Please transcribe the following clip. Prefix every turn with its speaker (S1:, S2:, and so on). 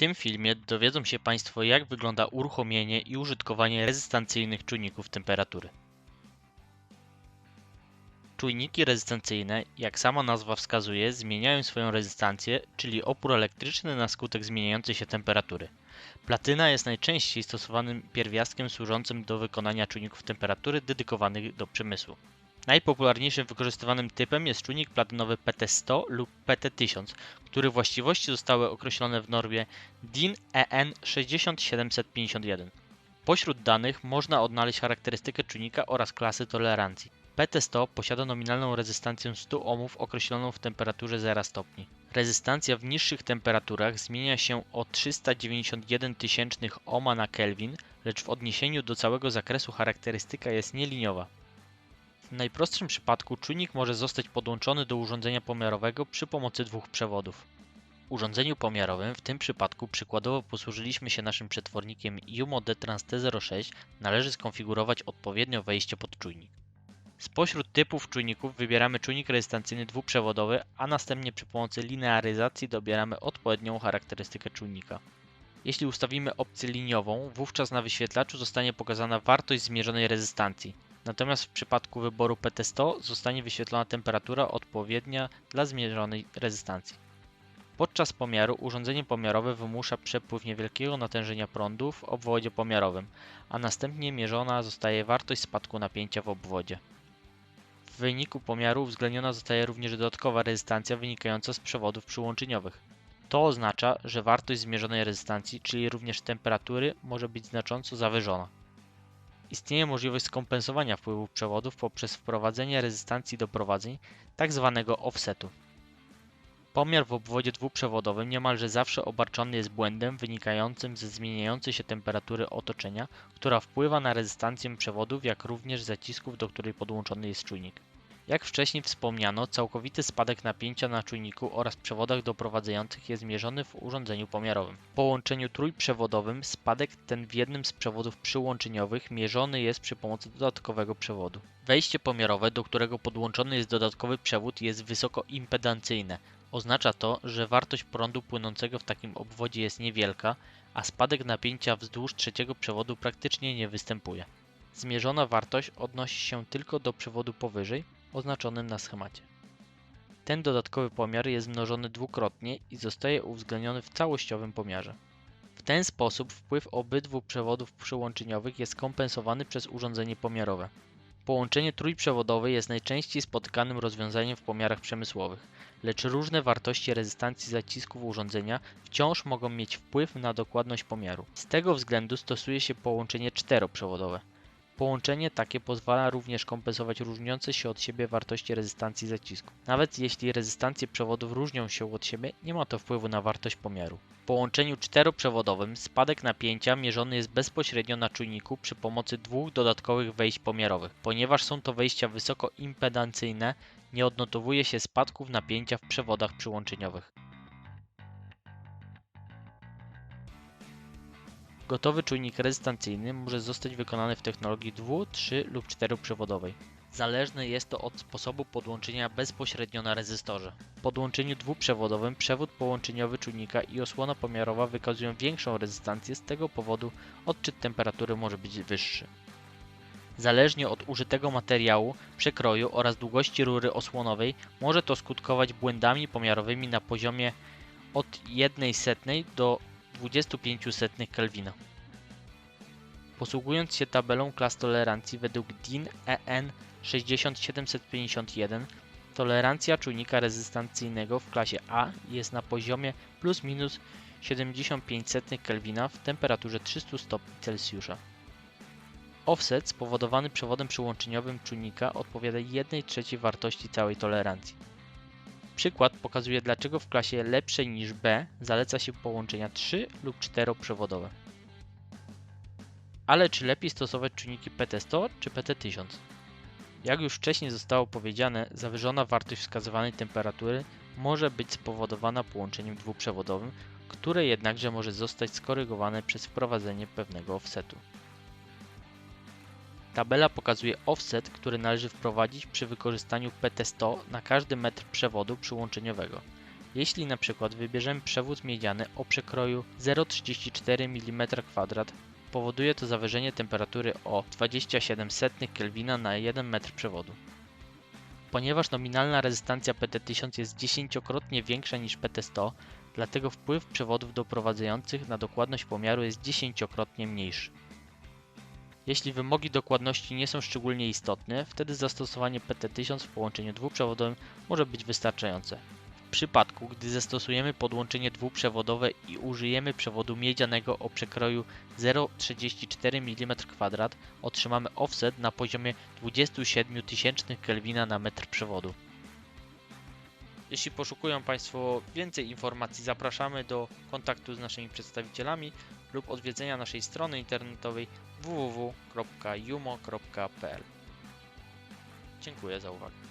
S1: tym filmie dowiedzą się Państwo jak wygląda uruchomienie i użytkowanie rezystancyjnych czujników temperatury. Czujniki rezystancyjne, jak sama nazwa wskazuje, zmieniają swoją rezystancję, czyli opór elektryczny na skutek zmieniającej się temperatury. Platyna jest najczęściej stosowanym pierwiastkiem służącym do wykonania czujników temperatury dedykowanych do przemysłu. Najpopularniejszym wykorzystywanym typem jest czujnik platynowy PT100 lub PT1000, których właściwości zostały określone w normie DIN EN 60751. Pośród danych można odnaleźć charakterystykę czujnika oraz klasy tolerancji. PT100 posiada nominalną rezystancję 100 ohmów określoną w temperaturze 0 stopni. Rezystancja w niższych temperaturach zmienia się o 391 tysięcznych ohma na Kelvin, lecz w odniesieniu do całego zakresu charakterystyka jest nieliniowa. W najprostszym przypadku czujnik może zostać podłączony do urządzenia pomiarowego przy pomocy dwóch przewodów. Urządzeniu pomiarowym, w tym przypadku przykładowo posłużyliśmy się naszym przetwornikiem Jumo D-Trans T06, należy skonfigurować odpowiednio wejście pod czujnik. Spośród typów czujników wybieramy czujnik rezystancyjny dwuprzewodowy, a następnie przy pomocy linearyzacji dobieramy odpowiednią charakterystykę czujnika. Jeśli ustawimy opcję liniową, wówczas na wyświetlaczu zostanie pokazana wartość zmierzonej rezystancji. Natomiast w przypadku wyboru PT100 zostanie wyświetlona temperatura odpowiednia dla zmierzonej rezystancji. Podczas pomiaru urządzenie pomiarowe wymusza przepływ niewielkiego natężenia prądu w obwodzie pomiarowym, a następnie mierzona zostaje wartość spadku napięcia w obwodzie. W wyniku pomiaru uwzględniona zostaje również dodatkowa rezystancja wynikająca z przewodów przyłączeniowych. To oznacza, że wartość zmierzonej rezystancji, czyli również temperatury, może być znacząco zawyżona. Istnieje możliwość skompensowania wpływu przewodów poprzez wprowadzenie rezystancji doprowadzeń, tzw. Tak offsetu. Pomiar w obwodzie dwuprzewodowym niemalże zawsze obarczony jest błędem wynikającym ze zmieniającej się temperatury otoczenia, która wpływa na rezystancję przewodów, jak również zacisków, do której podłączony jest czujnik. Jak wcześniej wspomniano, całkowity spadek napięcia na czujniku oraz przewodach doprowadzających jest mierzony w urządzeniu pomiarowym. W połączeniu trójprzewodowym spadek ten w jednym z przewodów przyłączeniowych mierzony jest przy pomocy dodatkowego przewodu. Wejście pomiarowe, do którego podłączony jest dodatkowy przewód jest wysoko impedancyjne. Oznacza to, że wartość prądu płynącego w takim obwodzie jest niewielka, a spadek napięcia wzdłuż trzeciego przewodu praktycznie nie występuje. Zmierzona wartość odnosi się tylko do przewodu powyżej, oznaczonym na schemacie. Ten dodatkowy pomiar jest mnożony dwukrotnie i zostaje uwzględniony w całościowym pomiarze. W ten sposób wpływ obydwu przewodów przyłączeniowych jest kompensowany przez urządzenie pomiarowe. Połączenie trójprzewodowe jest najczęściej spotykanym rozwiązaniem w pomiarach przemysłowych, lecz różne wartości rezystancji zacisków urządzenia wciąż mogą mieć wpływ na dokładność pomiaru. Z tego względu stosuje się połączenie czteroprzewodowe. Połączenie takie pozwala również kompensować różniące się od siebie wartości rezystancji zacisku. Nawet jeśli rezystancje przewodów różnią się od siebie, nie ma to wpływu na wartość pomiaru. W połączeniu czteroprzewodowym spadek napięcia mierzony jest bezpośrednio na czujniku przy pomocy dwóch dodatkowych wejść pomiarowych. Ponieważ są to wejścia wysoko impedancyjne, nie odnotowuje się spadków napięcia w przewodach przyłączeniowych. Gotowy czujnik rezystancyjny może zostać wykonany w technologii 2, 3 lub 4 przewodowej. Zależne jest to od sposobu podłączenia bezpośrednio na rezystorze. W podłączeniu dwuprzewodowym przewód połączeniowy czujnika i osłona pomiarowa wykazują większą rezystancję, z tego powodu odczyt temperatury może być wyższy. Zależnie od użytego materiału, przekroju oraz długości rury osłonowej może to skutkować błędami pomiarowymi na poziomie od 1,1 do 25 Kelvina. Posługując się tabelą klas tolerancji według DIN EN 6751, tolerancja czujnika rezystancyjnego w klasie A jest na poziomie plus minus 75 Kelvina w temperaturze 300 stopni Celsjusza. Offset spowodowany przewodem przyłączeniowym czujnika odpowiada 1 trzeciej wartości całej tolerancji. Przykład pokazuje dlaczego w klasie lepszej niż B zaleca się połączenia 3 lub 4 przewodowe. Ale czy lepiej stosować czujniki PT100 czy PT1000? Jak już wcześniej zostało powiedziane, zawyżona wartość wskazywanej temperatury może być spowodowana połączeniem dwuprzewodowym, które jednakże może zostać skorygowane przez wprowadzenie pewnego offsetu. Tabela pokazuje offset, który należy wprowadzić przy wykorzystaniu PT100 na każdy metr przewodu przyłączeniowego. Jeśli na przykład wybierzemy przewód miedziany o przekroju 0,34 mm2, powoduje to zawyżenie temperatury o 27 Kelvina na 1 metr przewodu. Ponieważ nominalna rezystancja PT1000 jest dziesięciokrotnie większa niż PT100, dlatego wpływ przewodów doprowadzających na dokładność pomiaru jest dziesięciokrotnie mniejszy. Jeśli wymogi dokładności nie są szczególnie istotne, wtedy zastosowanie PT1000 w połączeniu dwuprzewodowym może być wystarczające. W przypadku, gdy zastosujemy podłączenie dwuprzewodowe i użyjemy przewodu miedzianego o przekroju 0,34 mm2, otrzymamy offset na poziomie 27 tysięcznych Kelvina na metr przewodu. Jeśli poszukują Państwo więcej informacji, zapraszamy do kontaktu z naszymi przedstawicielami lub odwiedzenia naszej strony internetowej www.jumo.pl. Dziękuję za uwagę.